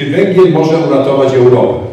Czy węgiel może uratować Europę?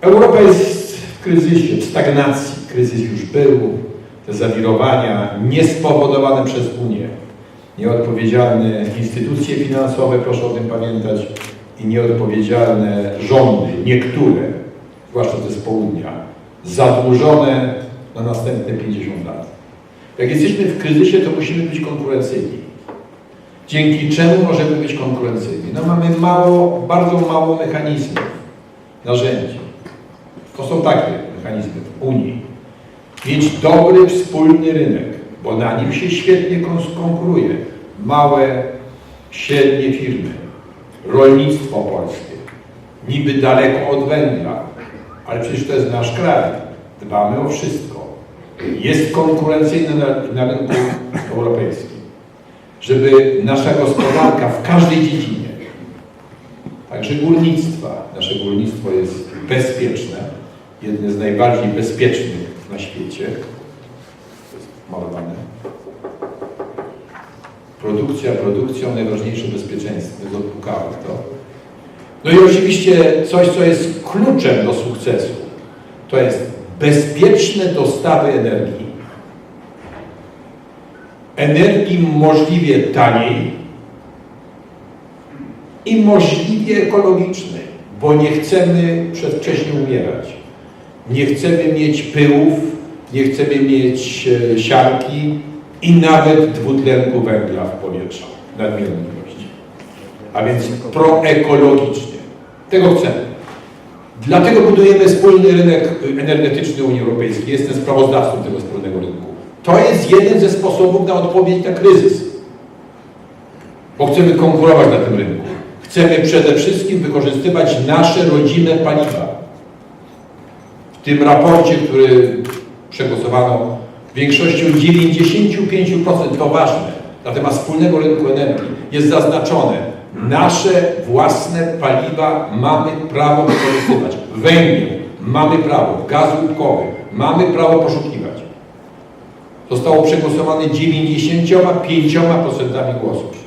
Europa jest w kryzysie, w stagnacji. Kryzys już był, te zawirowania niespowodowane przez Unię, nieodpowiedzialne instytucje finansowe, proszę o tym pamiętać, i nieodpowiedzialne rządy, niektóre, zwłaszcza te z południa, zadłużone na następne 50 lat. Jak jesteśmy w kryzysie, to musimy być konkurencyjni. Dzięki czemu możemy być konkurencyjni? No mamy mało, bardzo mało mechanizmów, narzędzi. To są takie mechanizmy w Unii. Mieć dobry, wspólny rynek, bo na nim się świetnie kon- konkuruje. Małe, średnie firmy, rolnictwo polskie, niby daleko od węgla, ale przecież to jest nasz kraj. Dbamy o wszystko. Jest konkurencyjny na, na rynku europejskim. Żeby nasza gospodarka w każdej dziedzinie, także górnictwa, nasze górnictwo jest bezpieczne, jedne z najbardziej bezpiecznych na świecie. To jest malowane. Produkcja, produkcją, najważniejsze bezpieczeństwo, to. No i oczywiście coś, co jest kluczem do sukcesu, to jest bezpieczne dostawy energii. Energii możliwie taniej i możliwie ekologicznej, bo nie chcemy przedwcześnie umierać. Nie chcemy mieć pyłów, nie chcemy mieć e, siarki i nawet dwutlenku węgla w powietrzu nadmiernej ilości. A więc proekologicznie. Tego chcemy. Dlatego budujemy wspólny rynek energetyczny Unii Europejskiej. Jestem sprawozdawcą tego wspólnego rynku. To jest jeden ze sposobów na odpowiedź na kryzys. Bo chcemy konkurować na tym rynku. Chcemy przede wszystkim wykorzystywać nasze rodzime paliwa. W tym raporcie, który przegłosowano większością 95%, to ważne, na temat wspólnego rynku energii, jest zaznaczone, nasze własne paliwa mamy prawo wykorzystywać. Węgiel mamy prawo, gaz łupkowy mamy prawo poszukiwać. Zostało przegłosowane 95% głosów.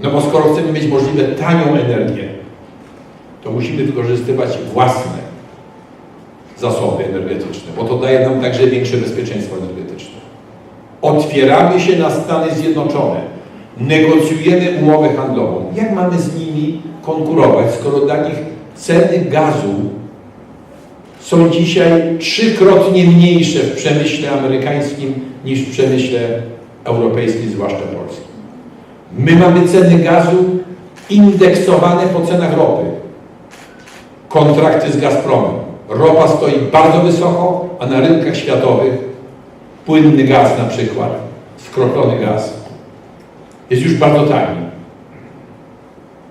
No bo skoro chcemy mieć możliwie tanią energię, to musimy wykorzystywać własne zasoby energetyczne, bo to daje nam także większe bezpieczeństwo energetyczne. Otwieramy się na Stany Zjednoczone, negocjujemy umowę handlową. Jak mamy z nimi konkurować, skoro dla nich ceny gazu są dzisiaj trzykrotnie mniejsze w przemyśle amerykańskim niż w przemyśle europejskim, zwłaszcza polskim. My mamy ceny gazu indeksowane po cenach ropy. Kontrakty z Gazpromem. Ropa stoi bardzo wysoko, a na rynkach światowych płynny gaz na przykład, skroplony gaz, jest już bardzo tani.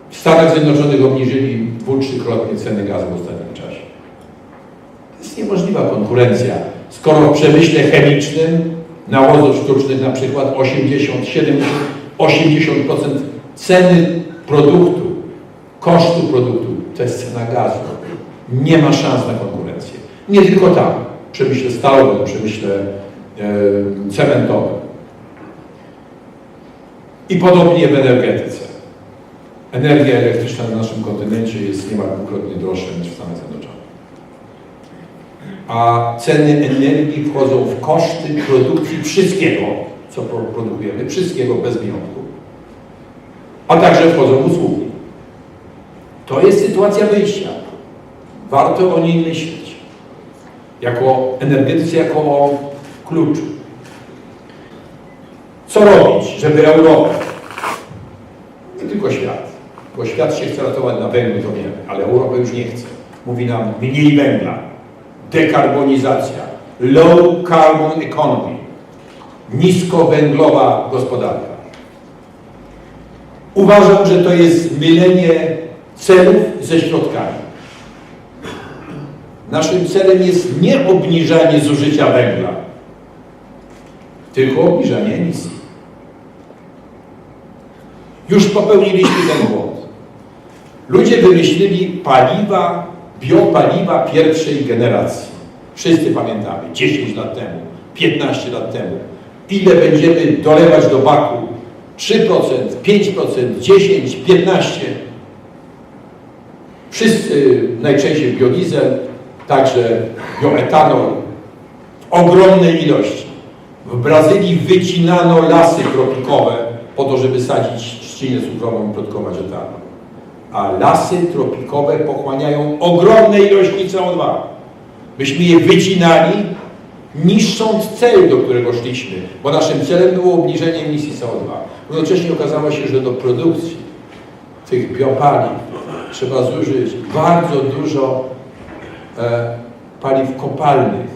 W Stanach Zjednoczonych obniżyli dwu, trzykrotnie ceny gazu w ostatnim czasie. Jest niemożliwa konkurencja, skoro w przemyśle chemicznym nawozów sztucznych na przykład 80, 70, 80% ceny produktu, kosztu produktu to jest cena gazu. Nie ma szans na konkurencję. Nie tylko tam, w przemyśle stalowym, w przemyśle e, cementowym. I podobnie w energetyce. Energia elektryczna na naszym kontynencie jest niemal dwukrotnie droższa niż w Stanach Zjednoczonych. A ceny energii wchodzą w koszty produkcji wszystkiego, co pro- produkujemy, wszystkiego bez wyjątku. A także wchodzą usługi. To jest sytuacja wyjścia. Warto o niej myśleć. Jako energetycy, jako o kluczu. Co robić, żeby Europa, nie tylko świat, bo świat się chce ratować na węglu, to wiemy, ale Europa już nie chce. Mówi nam mniej węgla, dekarbonizacja, low carbon economy, niskowęglowa gospodarka. Uważam, że to jest mylenie celów ze środkami. Naszym celem jest nie obniżanie zużycia węgla, tylko obniżanie emisji. Już popełniliśmy ten błąd. Ludzie wymyślili paliwa, biopaliwa pierwszej generacji. Wszyscy pamiętamy, 10 lat temu, 15 lat temu. Ile będziemy dolewać do baku 3%, 5%, 10%, 15%. Wszyscy najczęściej biodiesel, także bioetanol w ogromnej ilości. W Brazylii wycinano lasy tropikowe po to, żeby sadzić trzcinę cukrową i produkować etanol. A lasy tropikowe pochłaniają ogromne ilości CO2. Myśmy je wycinali, niszcząc cel, do którego szliśmy, bo naszym celem było obniżenie emisji CO2. Równocześnie okazało się, że do produkcji tych biopaliw trzeba zużyć bardzo dużo e, paliw kopalnych,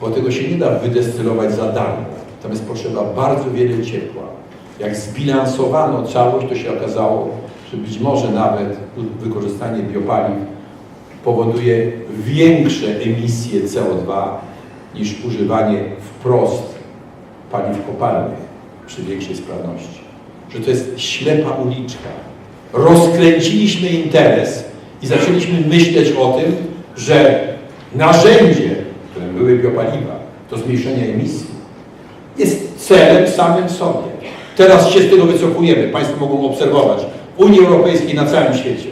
bo tego się nie da wydestylować za darmo. Tam jest potrzeba bardzo wiele ciepła. Jak zbilansowano całość, to się okazało, że być może nawet wykorzystanie biopaliw powoduje większe emisje CO2 niż używanie wprost paliw kopalnych przy większej sprawności. Że to jest ślepa uliczka. Rozkręciliśmy interes i zaczęliśmy myśleć o tym, że narzędzie, którym były biopaliwa, do zmniejszenia emisji, jest celem samym sobie. Teraz się z tego wycofujemy. Państwo mogą obserwować. Unii Europejskiej na całym świecie.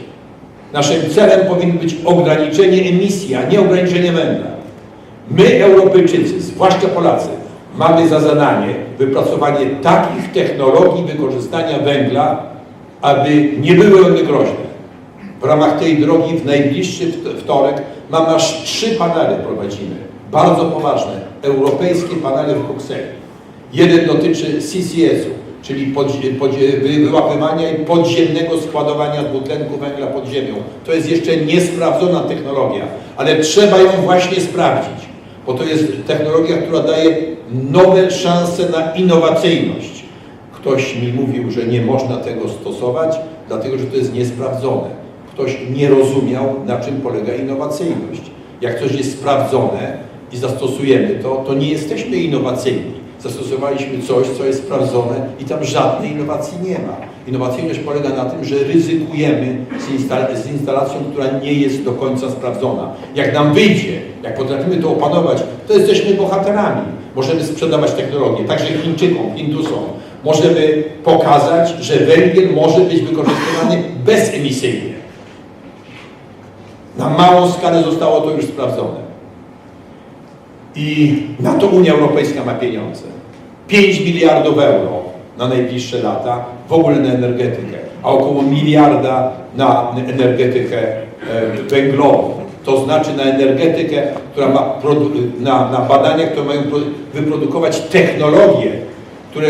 Naszym celem powinno być ograniczenie emisji, a nie ograniczenie węgla. My, Europejczycy, zwłaszcza Polacy, mamy za zadanie wypracowanie takich technologii wykorzystania węgla, aby nie były one groźne. W ramach tej drogi w najbliższy wtorek mam aż trzy panele prowadzimy, bardzo poważne, europejskie panele w Brukseli. Jeden dotyczy CCS-u, czyli wyłapywania i podziemnego składowania dwutlenku węgla pod ziemią. To jest jeszcze niesprawdzona technologia, ale trzeba ją właśnie sprawdzić, bo to jest technologia, która daje nowe szanse na innowacyjność. Ktoś mi mówił, że nie można tego stosować, dlatego że to jest niesprawdzone. Ktoś nie rozumiał, na czym polega innowacyjność. Jak coś jest sprawdzone i zastosujemy to, to nie jesteśmy innowacyjni zastosowaliśmy coś, co jest sprawdzone i tam żadnej innowacji nie ma. Innowacyjność polega na tym, że ryzykujemy z, z instalacją, która nie jest do końca sprawdzona. Jak nam wyjdzie, jak potrafimy to opanować, to jesteśmy bohaterami. Możemy sprzedawać technologię, także Chińczykom, Hindusom. Możemy pokazać, że węgiel może być wykorzystywany bezemisyjnie. Na małą skalę zostało to już sprawdzone. I na to Unia Europejska ma pieniądze. 5 miliardów euro na najbliższe lata w ogóle na energetykę, a około miliarda na energetykę e, węglową. To znaczy na energetykę, która ma na, na badania, które mają wyprodukować technologie, które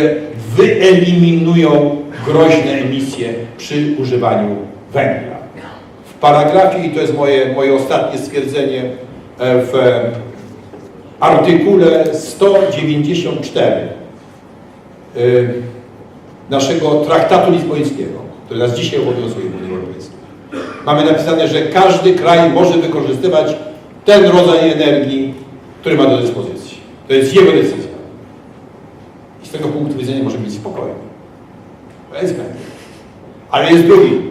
wyeliminują groźne emisje przy używaniu węgla. W paragrafie, i to jest moje, moje ostatnie stwierdzenie, e, w artykule 194 y, naszego traktatu lizbońskiego, który nas dzisiaj obowiązuje w Unii Europejskiej. Mamy napisane, że każdy kraj może wykorzystywać ten rodzaj energii, który ma do dyspozycji. To jest jego decyzja. I z tego punktu widzenia może być spokojny. To jest węgiel. Ale jest drugi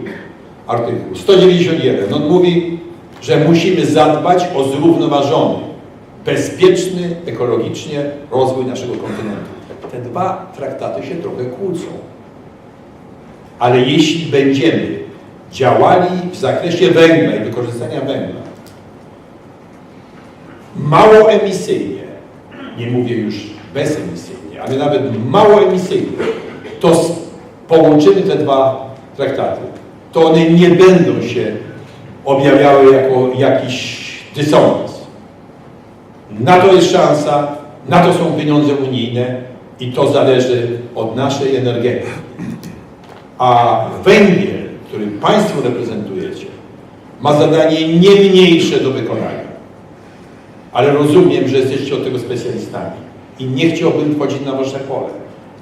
artykuł, 191. On mówi, że musimy zadbać o zrównoważony bezpieczny ekologicznie rozwój naszego kontynentu. Te dwa traktaty się trochę kłócą. Ale jeśli będziemy działali w zakresie węgla i wykorzystania węgla mało emisyjnie, nie mówię już bezemisyjnie, ale nawet mało emisyjnie, to połączymy te dwa traktaty, to one nie będą się objawiały jako jakiś dysonans. Na to jest szansa, na to są pieniądze unijne i to zależy od naszej energetyki. A węgiel, który Państwo reprezentujecie, ma zadanie nie mniejsze do wykonania. Ale rozumiem, że jesteście od tego specjalistami i nie chciałbym wchodzić na Wasze pole.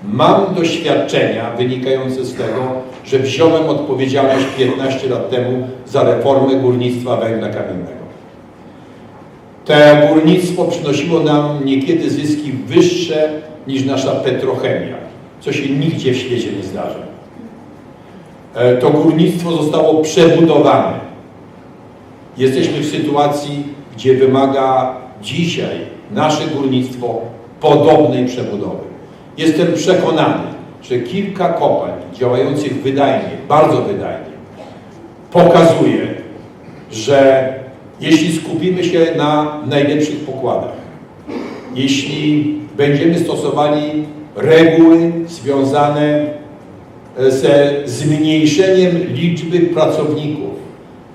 Mam doświadczenia wynikające z tego, że wziąłem odpowiedzialność 15 lat temu za reformę górnictwa węgla kamiennego. To górnictwo przynosiło nam niekiedy zyski wyższe niż nasza petrochemia, co się nigdzie w świecie nie zdarza. E, to górnictwo zostało przebudowane. Jesteśmy w sytuacji, gdzie wymaga dzisiaj nasze górnictwo podobnej przebudowy. Jestem przekonany, że kilka kopalń działających wydajnie, bardzo wydajnie, pokazuje, że jeśli skupimy się na najlepszych pokładach, jeśli będziemy stosowali reguły związane ze zmniejszeniem liczby pracowników,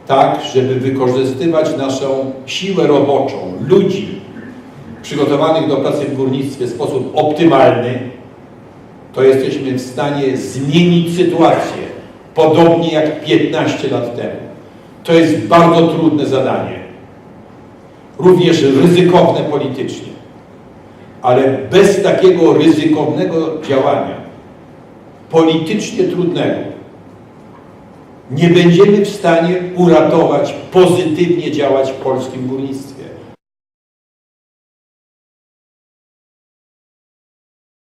tak, żeby wykorzystywać naszą siłę roboczą, ludzi przygotowanych do pracy w górnictwie w sposób optymalny, to jesteśmy w stanie zmienić sytuację, podobnie jak 15 lat temu. To jest bardzo trudne zadanie, również ryzykowne politycznie, ale bez takiego ryzykownego działania, politycznie trudnego, nie będziemy w stanie uratować, pozytywnie działać w polskim górnictwie.